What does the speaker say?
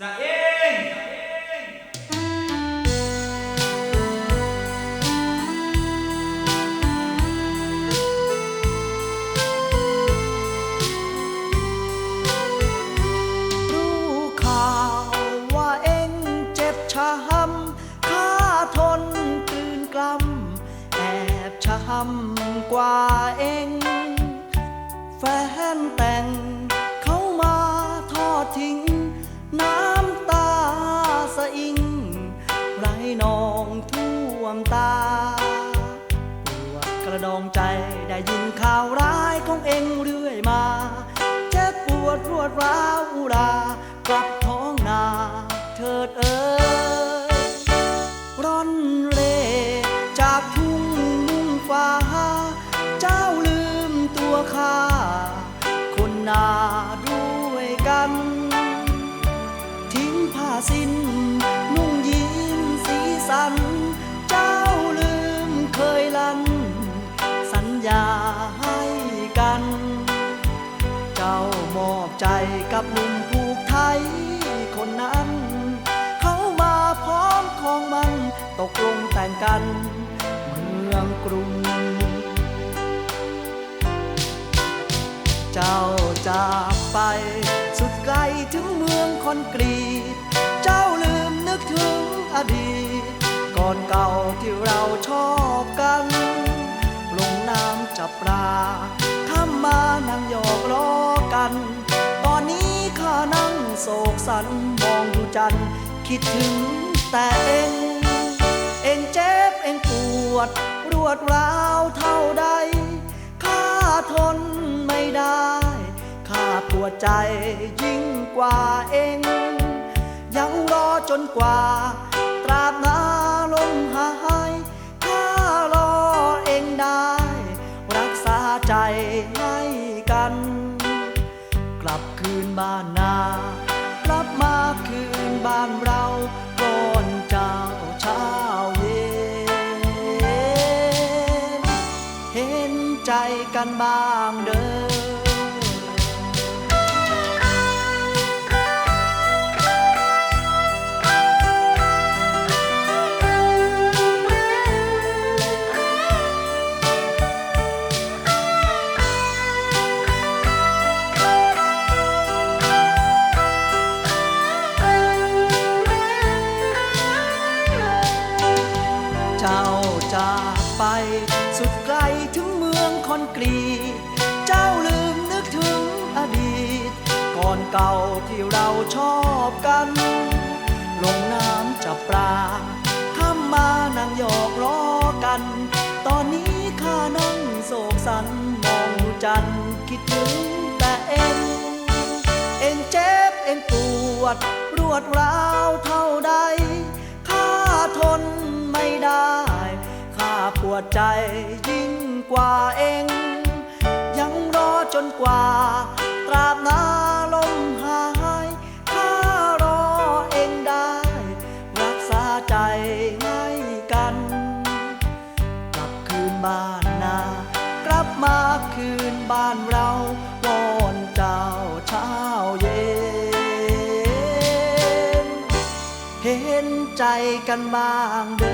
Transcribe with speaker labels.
Speaker 1: สะเอง
Speaker 2: รู้ข่าวว่าเองเจ็บช้ำข้าทนกลืนกล้ำแอบช้ำกว่าเองแฟนแต่งเขามาทอดทิ้ง มตาปวดกระดองใจได้ยินข่าวร้ายของเองเรื่อยมา เจ็บปวดรวดร้าวอุรากลับท้องนาเถิดเอ๋ยร่อนเร่จากทุ่งมุ่งฟ้า เจ้าลืมตัวข้าคนนา ใจกับหนุ่มผูกไทยคนนั้น เขามาพร้อมของมันตกลงแต่งกัน เมืองกรุง เจ้าจากไป สุดไกลถึงเมืองคอนกรีต เจ้าลืมนึกถึงอดีต ก่อนเก่าที่เราชอบกัน ลงน้ำจับปลาข้ามมานั่งหยอกล้อกัน โศกสันมองดูจัน คิดถึงแต่เองเองเจ็บเองปวด รวดร้าวเท่าใดข้าทนไม่ได้ข้าปวดใจยิ่งกว่าเองยังรอจนกว่า ตราบนาลมหายข้ารอเองได้ รักษาใจให้ บ้านนารับมาคืนบ้านเราก่อนเจ้าเช้าเย็น เห็นใจกันบ้างเด้อ กรี เจ้าลืมนึกถึงอดีต ก่อนเก่าที่เราชอบกัน ลงน้ำจับปลาข้ามมานั่งหยอกล้อกัน ตอนนี้ข้านั่งโศกสันมองดูจันทร์คิดถึงแต่เอง เองเจ็บเองปวด รวดร้าวเท่าใดข้าทนไม่ได้ข้าปวดใจยิ่ กว่าเองยังรอจนกว่า ตราบนาลมหายข้ารอเองได้ รักษาใจให้กัน กลับคืนบ้านนา กลับมาคืนบ้านเราวอนเจ้าเช้าเย็น เห็นใจกันบ้างเด้อ